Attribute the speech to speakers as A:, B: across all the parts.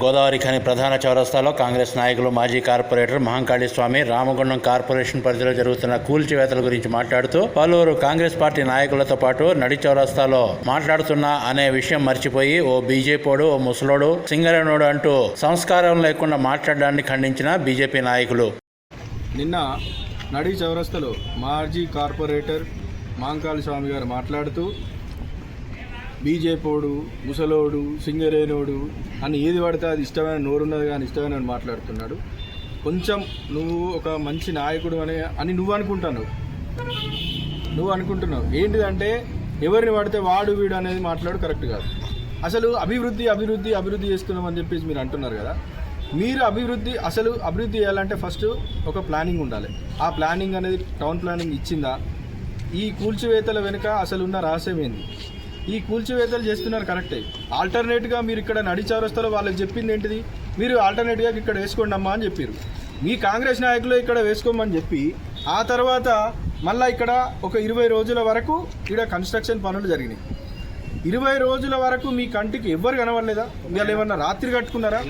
A: గోదావరి ఖని ప్రధాన చౌరస్తాలో కాంగ్రెస్ నాయకులు మాజీ కార్పొరేటర్ మహంకాళి స్వామి రామగుండం కార్పొరేషన్ పరిధిలో జరుగుతున్న కూల్చివేతల గురించి మాట్లాడుతూ పలువురు కాంగ్రెస్ పార్టీ నాయకులతో పాటు నడి చౌరస్తాలో మాట్లాడుతున్నా అనే విషయం మర్చిపోయి ఓ బీజేపీడు ఓ ముసలోడు సింగరేణోడు అంటూ సంస్కారం లేకుండా మాట్లాడడాన్ని ఖండించిన బీజేపీ నాయకులు.
B: నిన్న నడి చౌరస్తలో మాజీ కార్పొరేటర్ మాంకాళి స్వామి గారు మాట్లాడుతూ బీజేపోడు ముసలోడు సింగరేనోడు అని ఏది పడితే అది ఇష్టమైన నోరున్నది కానీ ఇష్టమైన అని మాట్లాడుతున్నాడు. కొంచెం నువ్వు ఒక మంచి నాయకుడు అనే అని నువ్వు అనుకుంటున్నావు. నువ్వు అనుకుంటున్నావు. ఏంటిదంటే ఎవరిని పడితే వాడు వీడు అనేది మాట్లాడు కరెక్ట్ కాదు. అసలు అభివృద్ధి అభివృద్ధి అభివృద్ధి చేస్తున్నామని చెప్పేసి మీరు అంటున్నారు కదా. మీరు అభివృద్ధి అసలు అభివృద్ధి చేయాలంటే ఫస్ట్ ఒక ప్లానింగ్ ఉండాలి. ఆ ప్లానింగ్ అనేది టౌన్ ప్లానింగ్ ఇచ్చిందా? ఈ కూల్చివేతల వెనుక అసలు ఉన్న రహస్యం ఏంది? ఈ కూల్చివేతలు చేస్తున్నారు కరెక్టే. ఆల్టర్నేట్గా మీరు ఇక్కడ నడి చౌరస్తాలో వాళ్ళకి చెప్పింది ఏంటిది? మీరు ఆల్టర్నేట్గా ఇక్కడ వేసుకోండి అమ్మా అని చెప్పారు మీ కాంగ్రెస్ నాయకులు ఇక్కడ వేసుకోమని చెప్పి ఆ తర్వాత మళ్ళీ ఇక్కడ ఒక ఇరవై రోజుల వరకు ఇక్కడ కన్స్ట్రక్షన్ పనులు జరిగినాయి. ఇరవై రోజుల వరకు మీ కంటికి ఎవ్వరు కనబడలేదా? ఇవాళ ఏమన్నా రాత్రి కట్టుకున్నారా?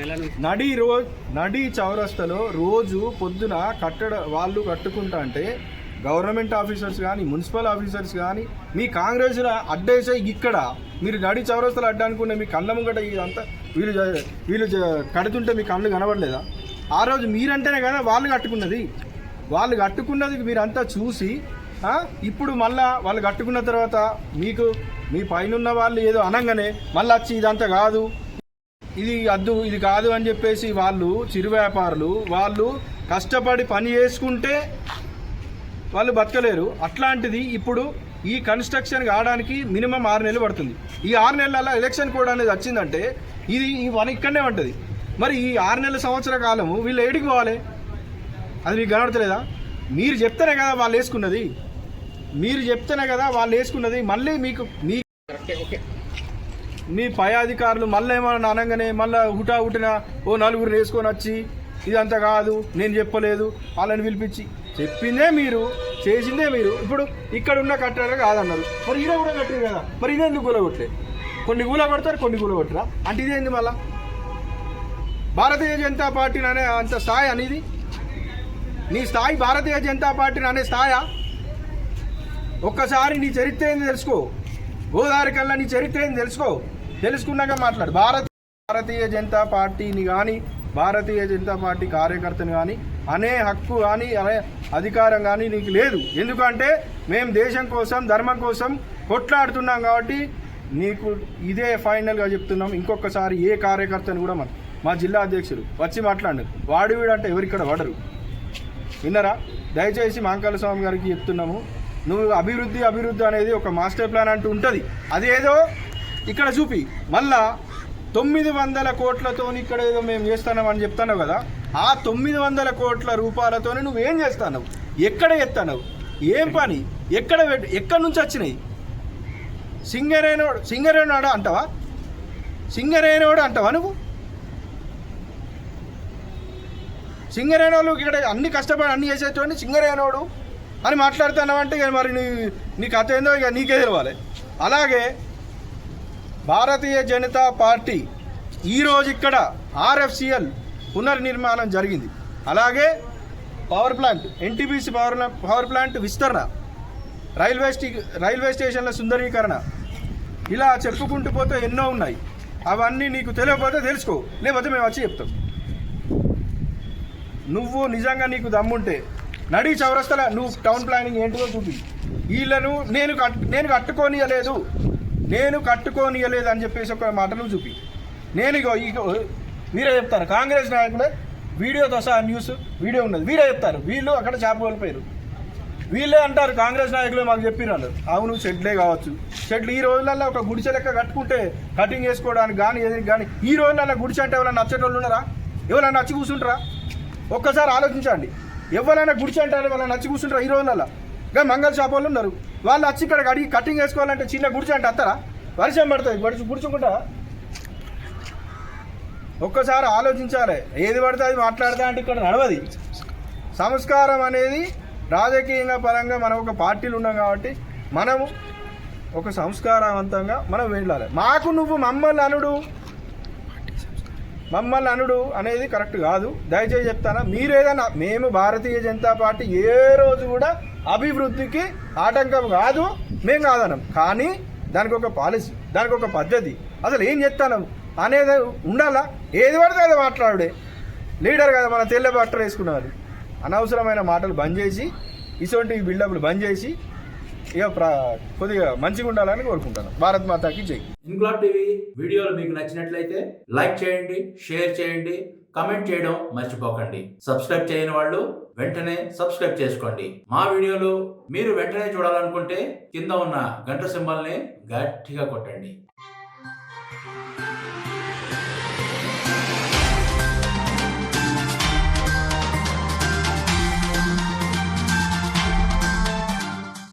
B: నడి రో నడి చౌరస్తలో రోజు పొద్దున కట్టడ వాళ్ళు కట్టుకుంటా అంటే గవర్నమెంట్ ఆఫీసర్స్ కానీ మున్సిపల్ ఆఫీసర్స్ కానీ మీ కాంగ్రెస్ అడ్డేసే ఇక్కడ మీరు నడి చౌరస్తలు అడ్డానుకునే మీ కళ్ళ ముంగట ఇదంతా వీళ్ళు వీళ్ళు కడుతుంటే మీ కళ్ళు కనబడలేదా? ఆ రోజు మీరంటేనే కదా వాళ్ళు కట్టుకున్నది. వాళ్ళు కట్టుకున్నది మీరంతా చూసి ఇప్పుడు మళ్ళా వాళ్ళు కట్టుకున్న తర్వాత మీకు మీ పైన వాళ్ళు ఏదో అనగానే మళ్ళీ వచ్చి ఇదంతా కాదు ఇది అద్దు ఇది కాదు అని చెప్పేసి వాళ్ళు చిరు వ్యాపారులు వాళ్ళు కష్టపడి పని చేసుకుంటే వాళ్ళు బతకలేరు. అట్లాంటిది ఇప్పుడు ఈ కన్స్ట్రక్షన్ కావడానికి మినిమం ఆరు నెలలు పడుతుంది. ఈ ఆరు నెలల ఎలక్షన్ కోడ్ అనేది వచ్చిందంటే ఇది వన్ ఇక్కడనే ఉంటుంది. మరి ఈ ఆరు నెలల సంవత్సర కాలము వీళ్ళు ఏడికి పోవాలి? అది మీకు కనబడతలేదా? మీరు చెప్తేనే కదా వాళ్ళు వేసుకున్నది. మీరు చెప్తేనే కదా వాళ్ళు వేసుకున్నది. మళ్ళీ మీకు మీ మీ పై అధికారులు మళ్ళీ ఏమన్నా అనగానే మళ్ళీ హుటా హుటిన ఓ నలుగురు వేసుకొని వచ్చి ఇదంతా కాదు నేను చెప్పలేదు. వాళ్ళని పిలిపించి చెప్పిందే మీరు చేసిందే మీరు. ఇప్పుడు ఇక్కడ ఉన్న కట్టారు కాదన్నారు. మరి ఈడ కూడా కట్టారు కదా? మరి ఇదే ఎందుకు కూలగొట్టలే కొన్ని కూల కొడతారు కొన్ని కూల కొట్టరా అంటే ఇదేంది మళ్ళా? భారతీయ జనతా పార్టీని అనే అంత స్థాయి అనేది? నీ స్థాయి భారతీయ జనతా పార్టీని అనే స్థాయా? ఒక్కసారి నీ చరిత్ర ఏంది తెలుసుకో? గోదావరి కల్లా నీ చరిత్ర ఏంది తెలుసుకో? తెలుసుకున్నాక మాట్లాడు. భారత భారతీయ జనతా పార్టీని కానీ భారతీయ జనతా పార్టీ కార్యకర్తను కానీ అనే హక్కు కానీ అనే అధికారం కానీ నీకు లేదు. ఎందుకంటే మేము దేశం కోసం ధర్మం కోసం కొట్లాడుతున్నాం కాబట్టి నీకు ఇదే ఫైనల్గా చెప్తున్నాం. ఇంకొకసారి ఏ కార్యకర్తను కూడా మన మా జిల్లా అధ్యక్షుడు వచ్చి మాట్లాడు వాడు వీడు అంటే ఎవరిక్కడ పడరు. విన్నరా? దయచేసి మాంకాల స్వామి గారికి చెప్తున్నాము. నువ్వు అభివృద్ధి అభివృద్ధి అనేది ఒక మాస్టర్ ప్లాన్ అంటూ ఉంటుంది. అదేదో ఇక్కడ చూపి. మళ్ళా తొమ్మిది వందల కోట్లతో ఇక్కడ ఏదో మేము చేస్తున్నాం అని చెప్తున్నావు కదా ఆ తొమ్మిది వందల కోట్ల రూపాయలతో నువ్వేం చేస్తున్నావు? ఎక్కడ ఎత్తావు ఏం పని? ఎక్కడ ఎక్కడి నుంచి వచ్చినాయి? సింగరేనోడు సింగరేనోడు అంటావా? సింగరేనోడు అంటావా నువ్వు? సింగరేణోళ్ళు ఇక్కడ అన్ని కష్టపడి అన్ని చేసేటోని సింగరేనోడు అని మాట్లాడుతున్నావంటే ఇక మరి నీ నీ కథ ఏందో ఇక నీకే తెలవాలి. అలాగే భారతీయ జనతా పార్టీ ఈరోజు ఇక్కడ ఆర్ఎఫ్సిఎల్ పునర్నిర్మాణం జరిగింది. అలాగే power plant NTPC power power plant విస్తరణ రైల్వే స్టే రైల్వే స్టేషన్ల సుందరీకరణ ఇలా చెప్పుకుంటూ పోతే ఎన్నో ఉన్నాయి. అవన్నీ నీకు తెలియకపోతే తెలుసుకో లేకపోతే మేము వచ్చి చెప్తాం. నువ్వు నిజంగా నీకు దమ్ముంటే నడి చౌరస్తల నువ్వు టౌన్ ప్లానింగ్ ఏంటిదో చూపి. వీళ్ళను నేను కట్ నేను కట్టుకోనియలేదు. నేను కట్టుకోనియలేదు అని చెప్పేసి ఒక మాటలు చూపి. నేను ఇగో ఇగో వీరే చెప్తారు. కాంగ్రెస్ నాయకులే వీడియోతో సహా న్యూస్ వీడియో ఉన్నది. వీరే చెప్తారు. వీళ్ళు అక్కడ చేప కోల్పోయారు. వీళ్ళే అంటారు కాంగ్రెస్ నాయకులు మాకు చెప్పినారు. అవును షెడ్లే కావచ్చు. షెడ్లు ఈ రోజులలో ఒక గుడిసె లెక్క కట్టుకుంటే కటింగ్ చేసుకోవడానికి కానీ ఏది కానీ ఈ రోజులలో గుడిసె అంటే ఎవరైనా నచ్చేటోళ్ళు ఉన్నారా? ఎవరైనా నచ్చి కూర్చుంటారా? ఒక్కసారి ఆలోచించండి. ఎవరైనా గుడిసె అంటారు వాళ్ళని నచ్చి కూర్చుంటారా ఈ రోజులలో కానీ మంగళ షాప్ వాళ్ళు ఉన్నారు. వాళ్ళు వచ్చి ఇక్కడ అడిగి కటింగ్ వేసుకోవాలంటే చిన్న గుడిచి అంటే అత్తారా? వర్షం పడుతుంది. గుడిచి గుడిచుకుంటా ఒక్కసారి ఆలోచించాలి. ఏది పడితే అది మాట్లాడతా అంటే ఇక్కడ నడవది. సంస్కారం అనేది రాజకీయంగా పరంగా మనం ఒక పార్టీలు ఉన్నాం కాబట్టి మనము ఒక సంస్కారవంతంగా మనం వెళ్ళాలి. మాకు నువ్వు మమ్మల్ని అనుడు. మమ్మల్ని అనుడు అనేది కరెక్ట్ కాదు. దయచేసి చెప్తానా మీరు ఏదైనా మేము భారతీయ జనతా పార్టీ ఏ రోజు కూడా అభివృద్ధికి ఆటంకం కాదు మేము కాదనం. కానీ దానికి ఒక పాలసీ దానికి ఒక పద్ధతి. అసలు ఏం చెప్తాను అనేది ఉండాలా? ఏది పడితే అది మాట్లాడే లీడర్ కదా మన తెల్ల బట్టలు వేసుకున్నారు అనవసరమైన మాటలు బంద్ చేసి ఇటువంటి బిల్డప్లు బంద్ చేసి ఇక ప్ర కొద్దిగా మంచిగా ఉండాలని కోరుకుంటాను. భారత్ మాతాకి జై.
C: ఇంక్లాబ్ టీవీ వీడియోలు మీకు నచ్చినట్లయితే లైక్ చేయండి షేర్ చేయండి కమెంట్ చేయడం మర్చిపోకండి. సబ్స్క్రైబ్ చేయని వాళ్ళు వెంటనే సబ్స్క్రైబ్ చేసుకోండి. మా వీడియోలు మీరు వెంటనే చూడాలనుకుంటే కింద ఉన్న గంట సింబల్ని గట్టిగా కొట్టండి.